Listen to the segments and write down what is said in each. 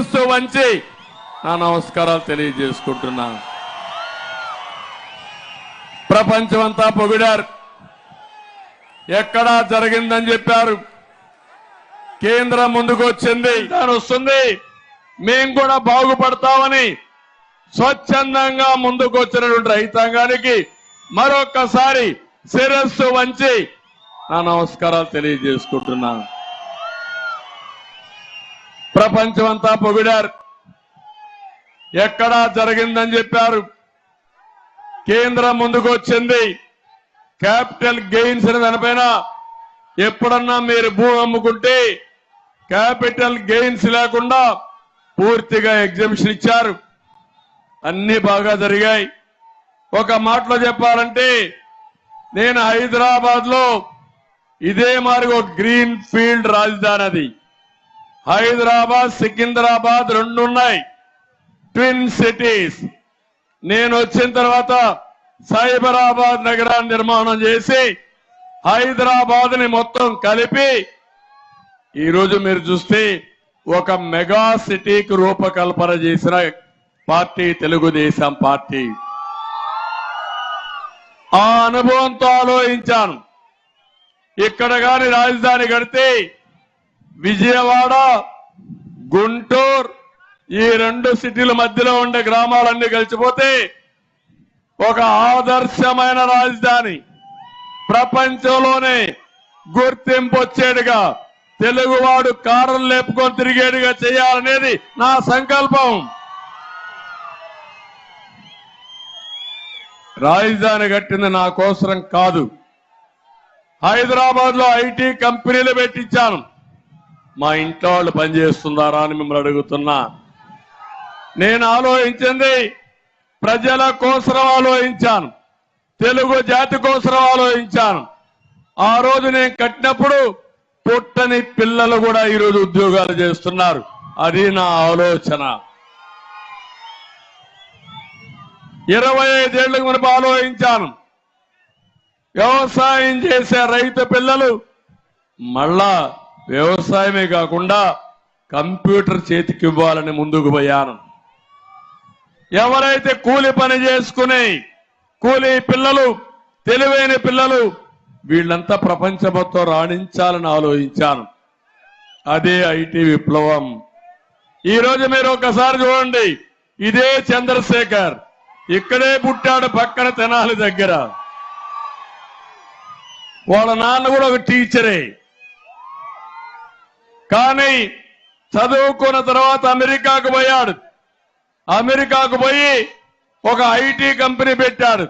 శిరస్సు వంచి నా నమస్కారాలు తెలియజేసుకుంటున్నాను ప్రపంచమంతా పొగిడారు. ఎక్కడా జరిగిందని చెప్పారు. కేంద్రం ముందుకు వచ్చింది. దాని వస్తుంది. మేము కూడా బాగుపడతామని స్వచ్ఛందంగా ముందుకు వచ్చినటువంటి రైతాంగానికి మరొక్కసారి శిరస్సు వంచి నా నమస్కారాలు తెలియజేసుకుంటున్నాను ప్రపంచమంతా పొగిడారు. ఎక్కడా జరిగిందని చెప్పారు. కేంద్రం ముందుకు వచ్చింది. క్యాపిటల్ గెయిన్స్ దానిపైన ఎప్పుడన్నా మీరు భూమి అమ్ముకుంటే క్యాపిటల్ గెయిన్స్ లేకుండా పూర్తిగా ఎగ్జిబిషన్ ఇచ్చారు. అన్ని బాగా జరిగాయి. ఒక మాటలో చెప్పాలంటే నేను హైదరాబాద్లో ఇదే మరి ఒక గ్రీన్ ఫీల్డ్ రాజధాని అది. హైదరాబాద్ సికింద్రాబాద్ రెండు ఉన్నాయి ట్విన్ సిటీస్ నేను వచ్చిన తర్వాత సైబరాబాద్ నగరాన్ని నిర్మాణం చేసి హైదరాబాద్ని మొత్తం కలిపి ఈరోజు మీరు చూస్తే ఒక మెగా సిటీకి రూపకల్పన చేసిన పార్టీ తెలుగుదేశం పార్టీ. ఆ అనుభవంతో ఆలోచించాను. ఇక్కడ కాని రాజధాని కడితే విజయవాడ గుంటూరు ఈ రెండు సిటీల మధ్యలో ఉండే గ్రామాలన్నీ కలిసిపోతే ఒక ఆదర్శమైన రాజధాని. ప్రపంచంలోనే గుర్తింపు వచ్చేడుగా తెలుగువాడు కారం లేపుకొని తిరిగేడుగా చేయాలనేది నా సంకల్పం. రాజధాని కట్టింది నా కోసరం కాదు. హైదరాబాద్లో ఐటీ కంపెనీలు పెట్టించాను. మా ఇంట్లో వాళ్ళు పనిచేస్తున్నారా అని మిమ్మల్ని అడుగుతున్నా. నేను ఆలోచించింది ప్రజల కోసరం ఆలోచించాను. తెలుగు జాతి కోసరం ఆలోచించాను. ఆ రోజు నేను కట్టినప్పుడు పుట్టని పిల్లలు కూడా ఈరోజు ఉద్యోగాలు చేస్తున్నారు. అది నా ఆలోచన. ఇరవై ఐదేళ్ళకు మనకు ఆలోచించాను. వ్యవసాయం చేసే రైతు పిల్లలు మళ్ళా వ్యవసాయమే కాకుండా కంప్యూటర్ చేతికి ఇవ్వాలని ముందుకు పోయాను. ఎవరైతే కూలి పని చేసుకుని కూలి పిల్లలు తెలివైన పిల్లలు వీళ్ళంతా ప్రపంచ మొత్తం రాణించాలని ఆలోచించాను. అదే ఐటీ విప్లవం. ఈ రోజు మీరు ఒకసారి చూడండి ఇదే చంద్రశేఖర్. ఇక్కడే పుట్టాడు పక్కన తెనాలి దగ్గర. వాళ్ళ నాన్న కూడా ఒక టీచరే. కానీ చదువుకున్న తర్వాత అమెరికాకు పోయాడు. అమెరికాకు పోయి ఒక ఐటీ కంపెనీ పెట్టాడు.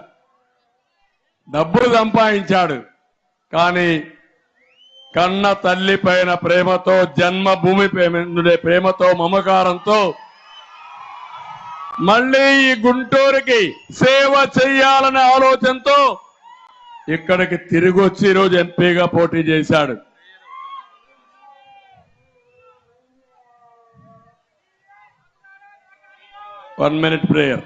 డబ్బులు సంపాదించాడు. కానీ కన్న తల్లి పైన ప్రేమతో జన్మభూమి ఉండే ప్రేమతో మమకారంతో మళ్ళీ ఈ గుంటూరుకి సేవ చెయ్యాలనే ఆలోచనతో ఇక్కడికి తిరిగి వచ్చి ఈరోజు ఎంపీగా పోటీ చేశాడు. One minute prayer.